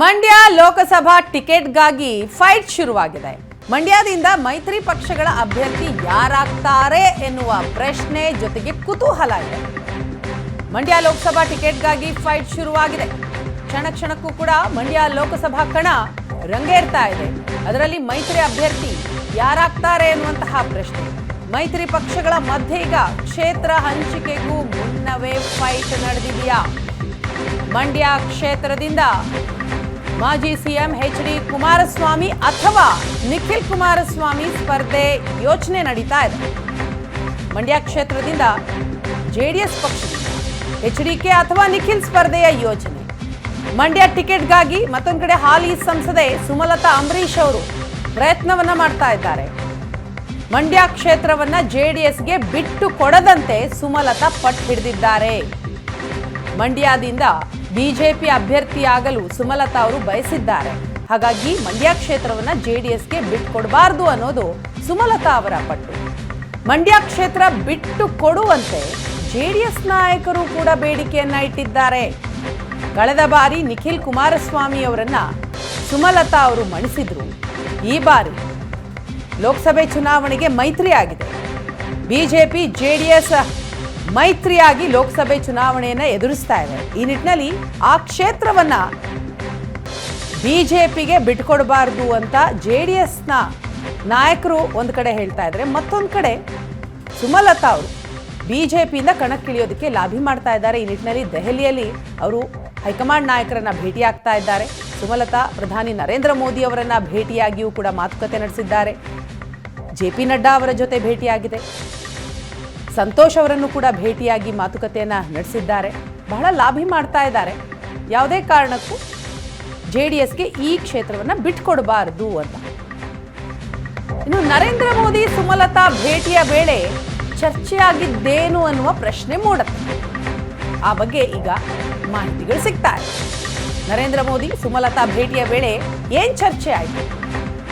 Mandya Lok Sabha ಟಿಕೆಟ್ಗಾಗಿ fight ಶುರುವಾಗಿದೆ. ಮಂಡ್ಯದಿಂದ ಮೈತ್ರಿ ಪಕ್ಷಗಳ ಅಭ್ಯರ್ಥಿ ಯಾರಾಗ್ತಾರೆ ಎನ್ನುವ ಪ್ರಶ್ನೆ ಜೊತೆಗೆ ಕುತೂಹಲ ಇದೆ. ಮಂಡ್ಯ ಲೋಕಸಭಾ ಟಿಕೆಟ್ಗಾಗಿ ಫೈಟ್ ಶುರುವಾಗಿದೆ. ಕ್ಷಣ ಕ್ಷಣಕ್ಕೂ ಕೂಡ ಮಂಡ್ಯ ಲೋಕಸಭಾ ಕಣ ರಂಗೇರ್ತಾ ಇದೆ. ಅದರಲ್ಲಿ ಮೈತ್ರಿ ಅಭ್ಯರ್ಥಿ ಯಾರಾಗ್ತಾರೆ ಎನ್ನುವಂತಹ ಪ್ರಶ್ನೆ. ಮೈತ್ರಿ ಪಕ್ಷಗಳ ಮಧ್ಯೆ ಈಗ ಕ್ಷೇತ್ರ ಹಂಚಿಕೆಗೂ ಮುನ್ನವೇ ಫೈಟ್ ನಡೆದಿದೆಯಾ? ಮಂಡ್ಯ ಕ್ಷೇತ್ರದಿಂದ ಮಾಜಿ ಸಿಎಂ ಎಚ್ ಡಿ ಕುಮಾರಸ್ವಾಮಿ ಅಥವಾ ನಿಖಿಲ್ ಕುಮಾರಸ್ವಾಮಿ ಸ್ಪರ್ಧೆ ಯೋಚನೆ ನಡೀತಾ ಇದೆ. ಮಂಡ್ಯ ಕ್ಷೇತ್ರದಿಂದ ಜೆಡಿಎಸ್ ಪಕ್ಷ ಎಚ್ ಡಿ ಕೆ ಅಥವಾ ನಿಖಿಲ್ ಸ್ಪರ್ಧೆಯ ಯೋಚನೆ. ಮಂಡ್ಯ ಟಿಕೆಟ್ಗಾಗಿ ಮತ್ತೊಂದು ಕಡೆ ಹಾಲಿ ಸಂಸದೆ ಸುಮಲತಾ ಅಂಬರೀಶ್ ಅವರು ಪ್ರಯತ್ನವನ್ನ ಮಾಡ್ತಾ ಇದ್ದಾರೆ. ಮಂಡ್ಯ ಕ್ಷೇತ್ರವನ್ನ ಎಸ್ಗೆ ಬಿಟ್ಟು ಕೊಡದಂತೆ ಸುಮಲತಾ ಪಟ್ಟು ಹಿಡಿದಿದ್ದಾರೆ. ಮಂಡ್ಯದಿಂದ ಬಿಜೆಪಿ ಅಭ್ಯರ್ಥಿಯಾಗಲು ಸುಮಲತಾ ಅವರು ಬಯಸಿದ್ದಾರೆ. ಹಾಗಾಗಿ ಮಂಡ್ಯ ಕ್ಷೇತ್ರವನ್ನ ಜೆಡಿಎಸ್ಗೆ ಬಿಟ್ಟುಕೊಡಬಾರ್ದು ಅನ್ನೋದು ಸುಮಲತಾ ಅವರ ಪಟ್ಟು. ಮಂಡ್ಯ ಕ್ಷೇತ್ರ ಬಿಟ್ಟು ಕೊಡುವಂತೆ ಜೆಡಿಎಸ್ ನಾಯಕರು ಕೂಡ ಬೇಡಿಕೆಯನ್ನ ಇಟ್ಟಿದ್ದಾರೆ. ಕಳೆದ ಬಾರಿ ನಿಖಿಲ್ ಕುಮಾರಸ್ವಾಮಿ ಅವರನ್ನ ಸುಮಲತಾ ಅವರು ಮಣಿಸಿದ್ರು. ಈ ಬಾರಿ ಲೋಕಸಭೆ ಚುನಾವಣೆಗೆ ಮೈತ್ರಿ ಆಗಿದೆ ಬಿಜೆಪಿ, ಜೆಡಿಎಸ್ ಮೈತ್ರಿಯಾಗಿ ಲೋಕಸಭೆ ಚುನಾವಣೆಯನ್ನು ಎದುರಿಸ್ತಾ ಇದೆ. ಈ ನಿಟ್ಟಿನಲ್ಲಿ ಆ ಕ್ಷೇತ್ರವನ್ನ ಬಿಜೆಪಿಗೆ ಬಿಟ್ಕೊಡಬಾರ್ದು ಅಂತ ಜೆ ಡಿ ಎಸ್ನ ನಾಯಕರು ಒಂದು ಕಡೆ ಹೇಳ್ತಾ ಇದ್ದಾರೆ ಮತ್ತೊಂದು ಕಡೆ ಸುಮಲತಾ ಅವರು ಬಿಜೆಪಿಯಿಂದ ಕಣಕ್ಕಿಳಿಯೋದಕ್ಕೆ ಲಾಭಿ ಮಾಡ್ತಾ ಇದ್ದಾರೆ. ಈ ನಿಟ್ಟಿನಲ್ಲಿ ದೆಹಲಿಯಲ್ಲಿ ಅವರು ಹೈಕಮಾಂಡ್ ನಾಯಕರನ್ನ ಭೇಟಿಯಾಗ್ತಾ ಇದ್ದಾರೆ. ಸುಮಲತಾ, ಪ್ರಧಾನಿ ನರೇಂದ್ರ ಮೋದಿ ಅವರನ್ನು ಭೇಟಿಯಾಗಿಯೂ ಕೂಡ ಮಾತುಕತೆ ನಡೆಸಿದ್ದಾರೆ. ಜೆ ಪಿ ನಡ್ಡಾ ಅವರ ಜೊತೆ ಭೇಟಿಯಾಗಿದೆ. ಸಂತೋಷ್ ಅವರನ್ನು ಕೂಡ ಭೇಟಿಯಾಗಿ ಮಾತುಕತೆಯನ್ನ ನಡೆಸಿದ್ದಾರೆ. ಬಹಳ ಲಾಭಿ ಮಾಡ್ತಾ ಇದ್ದಾರೆ. ಯಾವುದೇ ಕಾರಣಕ್ಕೂ ಜೆ ಡಿ ಎಸ್ಗೆ ಈ ಕ್ಷೇತ್ರವನ್ನು ಬಿಟ್ಕೊಡಬಾರದು ಅಂತ. ಇನ್ನು ನರೇಂದ್ರ ಮೋದಿ ಸುಮಲತಾ ಭೇಟಿಯ ವೇಳೆ ಚರ್ಚೆಯಾಗಿದ್ದೇನು ಅನ್ನುವ ಪ್ರಶ್ನೆ ಮೂಡುತ್ತೆ. ಆ ಬಗ್ಗೆ ಈಗ ಮಾಹಿತಿಗಳು ಸಿಗ್ತಾ ಇದೆ. ನರೇಂದ್ರ ಮೋದಿ ಸುಮಲತಾ ಭೇಟಿಯ ವೇಳೆ ಏನ್ ಚರ್ಚೆ ಆಯಿತು?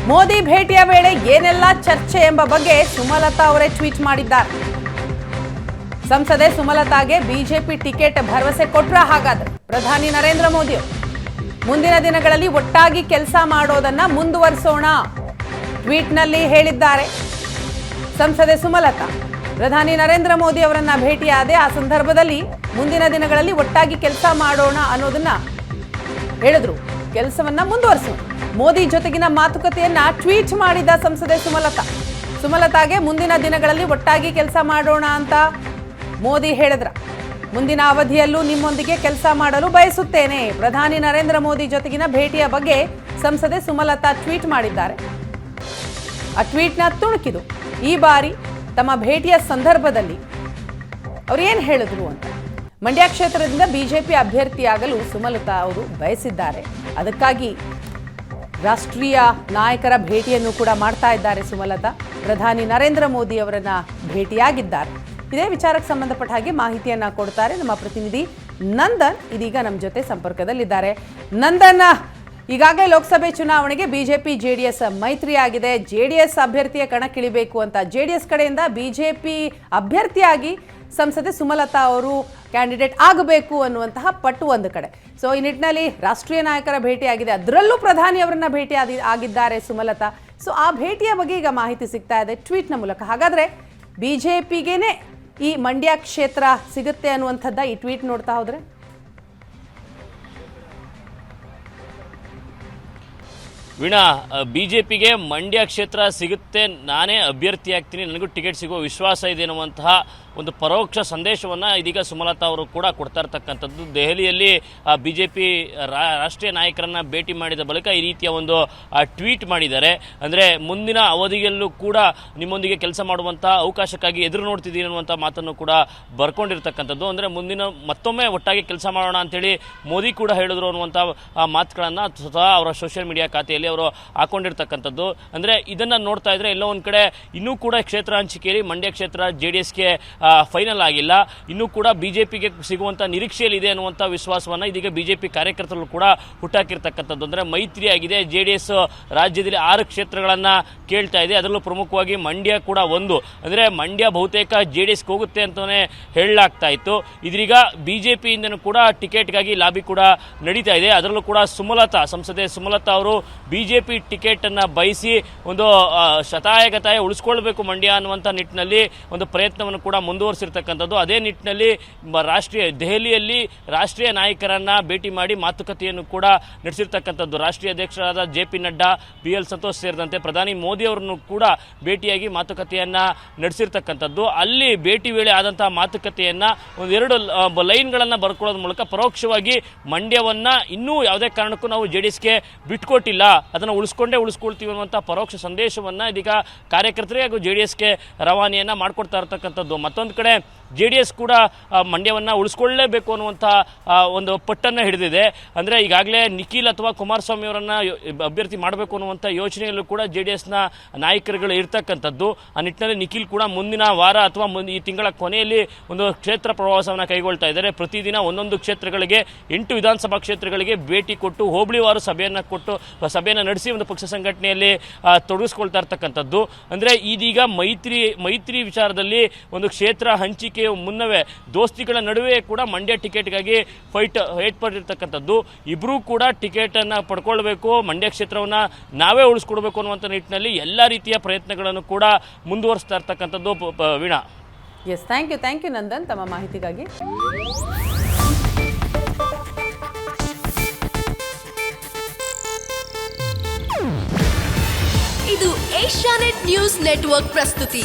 ಮೋದಿ ಭೇಟಿಯ ವೇಳೆ ಏನೆಲ್ಲ ಚರ್ಚೆ ಎಂಬ ಬಗ್ಗೆ ಸುಮಲತಾ ಅವರೇ ಟ್ವೀಟ್ ಮಾಡಿದ್ದಾರೆ. ಸಂಸದೆ ಸುಮಲತಾಗೆ ಬಿಜೆಪಿ ಟಿಕೆಟ್ ಭರವಸೆ ಕೊಟ್ರ ಹಾಗಾದ್ರೆ? ಪ್ರಧಾನಿ ನರೇಂದ್ರ ಮೋದಿ ಮುಂದಿನ ದಿನಗಳಲ್ಲಿ ಒಟ್ಟಾಗಿ ಕೆಲಸ ಮಾಡೋದನ್ನ ಮುಂದುವರಿಸೋಣ. ಟ್ವೀಟ್ನಲ್ಲಿ ಹೇಳಿದ್ದಾರೆ ಸಂಸದೆ ಸುಮಲತಾ. ಪ್ರಧಾನಿ ನರೇಂದ್ರ ಮೋದಿ ಅವರನ್ನ ಭೇಟಿಯಾದೆ ಆ ಸಂದರ್ಭದಲ್ಲಿ ಮುಂದಿನ ದಿನಗಳಲ್ಲಿ ಒಟ್ಟಾಗಿ ಕೆಲಸ ಮಾಡೋಣ ಅನ್ನೋದನ್ನ ಹೇಳಿದ್ರು. ಕೆಲಸವನ್ನ ಮುಂದುವರಿಸೋಣ. ಮೋದಿ ಜೊತೆಗಿನ ಮಾತುಕತೆಯನ್ನ ಟ್ವೀಟ್ ಮಾಡಿದ ಸಂಸದೆ ಸುಮಲತಾ. ಸುಮಲತಾಗೆ ಮುಂದಿನ ದಿನಗಳಲ್ಲಿ ಒಟ್ಟಾಗಿ ಕೆಲಸ ಮಾಡೋಣ ಅಂತ ಮೋದಿ ಹೇಳಿದ್ರ. ಮುಂದಿನ ಅವಧಿಯಲ್ಲೂ ನಿಮ್ಮೊಂದಿಗೆ ಕೆಲಸ ಮಾಡಲು ಬಯಸುತ್ತೇನೆ. ಪ್ರಧಾನಿ ನರೇಂದ್ರ ಮೋದಿ ಜೊತೆಗಿನ ಭೇಟಿಯ ಬಗ್ಗೆ ಸಂಸದೆ ಸುಮಲತಾ ಟ್ವೀಟ್ ಮಾಡಿದ್ದಾರೆ. ಆ ಟ್ವೀಟ್ನ ತುಣುಕಿದು. ಈ ಬಾರಿ ತಮ್ಮ ಭೇಟಿಯ ಸಂದರ್ಭದಲ್ಲಿ ಅವ್ರು ಏನು ಹೇಳಿದ್ರು ಅಂತ. ಮಂಡ್ಯ ಕ್ಷೇತ್ರದಿಂದ ಬಿಜೆಪಿ ಅಭ್ಯರ್ಥಿಯಾಗಲು ಸುಮಲತಾ ಅವರು ಬಯಸಿದ್ದಾರೆ. ಅದಕ್ಕಾಗಿ ರಾಷ್ಟ್ರೀಯ ನಾಯಕರ ಭೇಟಿಯನ್ನು ಕೂಡ ಮಾಡ್ತಾ ಇದ್ದಾರೆ ಸುಮಲತಾ. ಪ್ರಧಾನಿ ನರೇಂದ್ರ ಮೋದಿ ಅವರನ್ನ ಭೇಟಿಯಾಗಿದ್ದಾರೆ. ಇದೇ. ವಿಚಾರಕ್ಕೆ ಸಂಬಂಧಪಟ್ಟ ಹಾಗೆ ಮಾಹಿತಿಯನ್ನ ಕೊಡ್ತಾರೆ ನಮ್ಮ ಪ್ರತಿನಿಧಿ ನಂದನ್. ಇದೀಗ ನಮ್ಮ ಜೊತೆ ಸಂಪರ್ಕದಲ್ಲಿದ್ದಾರೆ. ನಂದನ್ ಈಗಾಗಲೇ ಲೋಕಸಭೆ ಚುನಾವಣೆಗೆ ಬಿಜೆಪಿ, ಜೆಡಿಎಸ್ ಮೈತ್ರಿಯಾಗಿದೆ. ಜೆಡಿಎಸ್ ಅಭ್ಯರ್ಥಿಯ ಕಣಕ್ಕಿಳಿಬೇಕು ಅಂತ ಜೆಡಿಎಸ್ ಕಡೆಯಿಂದ ಬಿಜೆಪಿ ಅಭ್ಯರ್ಥಿಯಾಗಿ ಸಂಸದೆ ಸುಮಲತಾ ಅವರು ಕ್ಯಾಂಡಿಡೇಟ್ ಆಗಬೇಕು ಅನ್ನುವಂತಹ ಪಟ್ಟು ಒಂದು ಕಡೆ. ಸೊ, ಈ ನಿಟ್ಟಿನಲ್ಲಿ ರಾಷ್ಟ್ರೀಯ ನಾಯಕರ ಭೇಟಿಯಾಗಿದೆ. ಅದರಲ್ಲೂ ಪ್ರಧಾನಿ ಅವರನ್ನ ಭೇಟಿ ಆದಿ- ಆಗಿದ್ದಾರೆ ಸುಮಲತಾ. ಸೊ, ಆ ಭೇಟಿಯ ಬಗ್ಗೆ ಈಗ ಮಾಹಿತಿ ಸಿಗ್ತಾ ಇದೆ. ಟ್ವೀಟ್ನ ಮೂಲಕ. ಹಾಗಾದ್ರೆ ಬಿಜೆಪಿಗೇನೆ ಈ ಮಂಡ್ಯ ಕ್ಷೇತ್ರ ಸಿಗುತ್ತೆ ಅನ್ನುವಂಥದ್ದ ಈ ಟ್ವೀಟ್ ನೋಡ್ತಾ ಹೋದ್ರೆ? ವೀಣಾ ಬಿ ಜೆ ಪಿಗೆ ಮಂಡ್ಯ ಕ್ಷೇತ್ರ ಸಿಗುತ್ತೆ, ನಾನೇ ಅಭ್ಯರ್ಥಿ ಆಗ್ತೀನಿ, ನನಗೂ ಟಿಕೆಟ್ ಸಿಗುವ ವಿಶ್ವಾಸ ಇದೆ ಅನ್ನುವಂತಹ ಒಂದು ಪರೋಕ್ಷ ಸಂದೇಶವನ್ನು ಇದೀಗ ಸುಮಲತಾ ಅವರು ಕೂಡ ಕೊಡ್ತಾ ಇರ್ತಕ್ಕಂಥದ್ದು. ದೆಹಲಿಯಲ್ಲಿ ಬಿ ಜೆ ಪಿ ರಾಷ್ಟ್ರೀಯ ನಾಯಕರನ್ನು ಭೇಟಿ ಮಾಡಿದ ಬಳಿಕ ಈ ರೀತಿಯ ಒಂದು ಟ್ವೀಟ್ ಮಾಡಿದ್ದಾರೆ. ಅಂದರೆ ಮುಂದಿನ ಅವಧಿಯಲ್ಲೂ ಕೂಡ ನಿಮ್ಮೊಂದಿಗೆ ಕೆಲಸ ಮಾಡುವಂಥ ಅವಕಾಶಕ್ಕಾಗಿ ಎದುರು ನೋಡ್ತಿದ್ದೀನಿ ಅನ್ನುವಂಥ ಮಾತನ್ನು ಕೂಡ ಬರ್ಕೊಂಡಿರ್ತಕ್ಕಂಥದ್ದು. ಅಂದರೆ ಮುಂದಿನ ಮತ್ತೊಮ್ಮೆ ಒಟ್ಟಾಗಿ ಕೆಲಸ ಮಾಡೋಣ ಅಂತೇಳಿ ಮೋದಿ ಕೂಡ ಹೇಳಿದ್ರು ಅನ್ನುವಂಥ ಮಾತುಗಳನ್ನು ಸ್ವತಃ ಅವರ ಸೋಷಿಯಲ್ ಮೀಡಿಯಾ ಖಾತೆಯಲ್ಲಿ ಅವರು ಹಾಕೊಂಡಿರ್ತಕ್ಕಂಥದ್ದು. ಅಂದರೆ ಇದನ್ನು ನೋಡ್ತಾ ಇದ್ರೆ ಎಲ್ಲೋ ಒಂದು ಕಡೆ ಇನ್ನೂ ಕೂಡ ಕ್ಷೇತ್ರ ಹಂಚಿಕೆಯಲ್ಲಿ ಮಂಡ್ಯ ಕ್ಷೇತ್ರ ಜೆ ಡಿ ಎಸ್ಗೆ ಫೈನಲ್ ಆಗಿಲ್ಲ. ಇನ್ನೂ ಕೂಡ ಬಿಜೆಪಿಗೆ ಸಿಗುವಂಥ ನಿರೀಕ್ಷೆಯಲ್ಲಿದೆ ಅನ್ನುವಂಥ ವಿಶ್ವಾಸವನ್ನು ಇದೀಗ ಬಿಜೆಪಿ ಕಾರ್ಯಕರ್ತರು ಕೂಡ ಹುಟ್ಟಾಕಿರ್ತಕ್ಕಂಥದ್ದು. ಅಂದರೆ ಮೈತ್ರಿ ಆಗಿದೆ ಜೆ ಡಿ ಎಸ್ ರಾಜ್ಯದಲ್ಲಿ ಆರು ಕ್ಷೇತ್ರಗಳನ್ನು ಕೇಳ್ತಾ ಇದೆ. ಅದರಲ್ಲೂ ಪ್ರಮುಖವಾಗಿ ಮಂಡ್ಯ ಕೂಡ ಒಂದು. ಅಂದರೆ ಮಂಡ್ಯ ಬಹುತೇಕ ಜೆ ಡಿ ಎಸ್ಗೆ ಹೋಗುತ್ತೆ ಅಂತಲೇ ಹೇಳಲಾಗ್ತಾ ಇತ್ತು. ಇದೀಗ ಬಿ ಜೆ ಪಿಯಿಂದನೂ ಕೂಡ ಟಿಕೆಟ್ಗಾಗಿ ಲಾಬಿ ಕೂಡ ನಡೀತಾ ಇದೆ. ಅದರಲ್ಲೂ ಕೂಡ ಸುಮಲತಾ, ಸಂಸದೆ ಸುಮಲತಾ ಅವರು ಬಿ ಜೆ ಪಿ ಟಿಕೆಟನ್ನು ಬಯಸಿ ಒಂದು ಶತಾಯಗತಾಯ ಉಳಿಸ್ಕೊಳ್ಬೇಕು ಮಂಡ್ಯ ಅನ್ನುವಂಥ ನಿಟ್ಟಿನಲ್ಲಿ ಒಂದು ಪ್ರಯತ್ನವನ್ನು ಕೂಡ ಮುಂದುವರಿಸಿರ್ತಕ್ಕಂಥದ್ದು. ಅದೇ ನಿಟ್ಟಿನಲ್ಲಿ ರಾಷ್ಟ್ರೀಯ, ದೆಹಲಿಯಲ್ಲಿ ರಾಷ್ಟ್ರೀಯ ನಾಯಕರನ್ನ ಭೇಟಿ ಮಾಡಿ ಮಾತುಕತೆಯನ್ನು ಕೂಡ ನಡೆಸಿರ್ತಕ್ಕಂಥದ್ದು. ರಾಷ್ಟ್ರೀಯ ಅಧ್ಯಕ್ಷರಾದ J P Nadda, B L Santosh ಸೇರಿದಂತೆ ಪ್ರಧಾನಿ ಮೋದಿ ಅವರನ್ನು ಕೂಡ ಭೇಟಿಯಾಗಿ ಮಾತುಕತೆಯನ್ನು ನಡೆಸಿರ್ತಕ್ಕಂಥದ್ದು. ಅಲ್ಲಿ ಭೇಟಿ ವೇಳೆ ಆದಂತಹ ಮಾತುಕತೆಯನ್ನು ಒಂದೆರಡು ಲೈನ್ಗಳನ್ನು ಬರ್ಕೊಳ್ಳೋದ್ರ ಮೂಲಕ ಪರೋಕ್ಷವಾಗಿ ಮಂಡ್ಯವನ್ನ ಇನ್ನೂ ಯಾವುದೇ ಕಾರಣಕ್ಕೂ ನಾವು ಜೆ ಡಿ ಎಸ್ಗೆ ಬಿಟ್ಕೊಟ್ಟಿಲ್ಲ. ಅದನ್ನು ಉಳಿಸ್ಕೊಂಡೇ ಉಳಿಸ್ಕೊಳ್ತೀವಿ ಅನ್ನುವಂಥ ಪರೋಕ್ಷ ಸಂದೇಶವನ್ನು ಇದೀಗ ಕಾರ್ಯಕರ್ತರಿಗೆ ಹಾಗೂ ಜೆ ಡಿ ಎಸ್ಗೆ ರವಾನೆಯನ್ನು ಮಾಡಿಕೊಡ್ತಾ ಇರ್ತಕ್ಕಂಥದ್ದು. ಮತ್ತೊಂದು ಕಡೆ ಜೆ ಡಿ ಎಸ್ ಕೂಡ ಮಂಡ್ಯವನ್ನು ಉಳಿಸ್ಕೊಳ್ಳೇಬೇಕು ಅನ್ನುವಂಥ ಒಂದು ಪಟ್ಟನ್ನು ಹಿಡಿದಿದೆ. ಅಂದರೆ ಈಗಾಗಲೇ ನಿಖಿಲ್ ಅಥವಾ ಕುಮಾರಸ್ವಾಮಿ ಅವರನ್ನು ಅಭ್ಯರ್ಥಿ ಮಾಡಬೇಕು ಅನ್ನುವಂಥ ಯೋಚನೆಯಲ್ಲೂ ಕೂಡ ಜೆ ಡಿ ಎಸ್ನ ನಾಯಕರುಗಳು ಇರ್ತಕ್ಕಂಥದ್ದು. ಆ ನಿಟ್ಟಿನಲ್ಲಿ ನಿಖಿಲ್ ಕೂಡ ಮುಂದಿನ ವಾರ ಅಥವಾ ಈ ತಿಂಗಳ ಕೊನೆಯಲ್ಲಿ ಒಂದು ಕ್ಷೇತ್ರ ಪ್ರವಾಸವನ್ನು ಕೈಗೊಳ್ತಾ ಇದ್ದಾರೆ. ಪ್ರತಿದಿನ ಒಂದೊಂದು ಕ್ಷೇತ್ರಗಳಿಗೆ, ಎಂಟು ವಿಧಾನಸಭಾ ಕ್ಷೇತ್ರಗಳಿಗೆ ಭೇಟಿ ಕೊಟ್ಟು ಹೋಬಳಿವಾರು ಸಭೆಯನ್ನು ಕೊಟ್ಟು, ಸಭೆಯನ್ನು ನಡೆಸಿ ಒಂದು ಪಕ್ಷ ಸಂಘಟನೆಯಲ್ಲಿ ತೊಡಗಿಸ್ಕೊಳ್ತಾ ಇರ್ತಕ್ಕಂಥದ್ದು. ಅಂದರೆ ಇದೀಗ ಮೈತ್ರಿ ಮೈತ್ರಿ ವಿಚಾರದಲ್ಲಿ ಒಂದು ಕ್ಷೇತ್ರ ಹಂಚಿಕೆಯ ಮುನ್ನವೇ ದೋಸ್ತಿಗಳ ನಡುವೆ ಕೂಡ ಮಂಡ್ಯ ಟಿಕೆಟ್ಗಾಗಿ ಫೈಟ್ ಫೈಟ್ ಪಡೆದಿರ್ತಕ್ಕಂಥದ್ದು. ಇಬ್ಬರೂ ಕೂಡ ಟಿಕೆಟನ್ನು ಪಡ್ಕೊಳ್ಬೇಕು ಮಂಡ್ಯ ಕ್ಷೇತ್ರವನ್ನು ನಾವೇ ಉಳಿಸ್ಕೊಡ್ಬೇಕು ಅನ್ನುವಂಥ ನಿಟ್ಟಿನಲ್ಲಿ ಎಲ್ಲ ರೀತಿಯ ಪ್ರಯತ್ನಗಳನ್ನು ಕೂಡ ಮುಂದುವರಿಸ್ತಾ ಇರ್ತಕ್ಕಂಥದ್ದು Veena. Yes thank you thank you Nandan ತಮ್ಮ ಮಾಹಿತಿಗಾಗಿ. ಇದು ಏಷ್ಯಾನೆಟ್ ನ್ಯೂಸ್ ನೆಟ್ವರ್ಕ್ ಪ್ರಸ್ತುತಿ.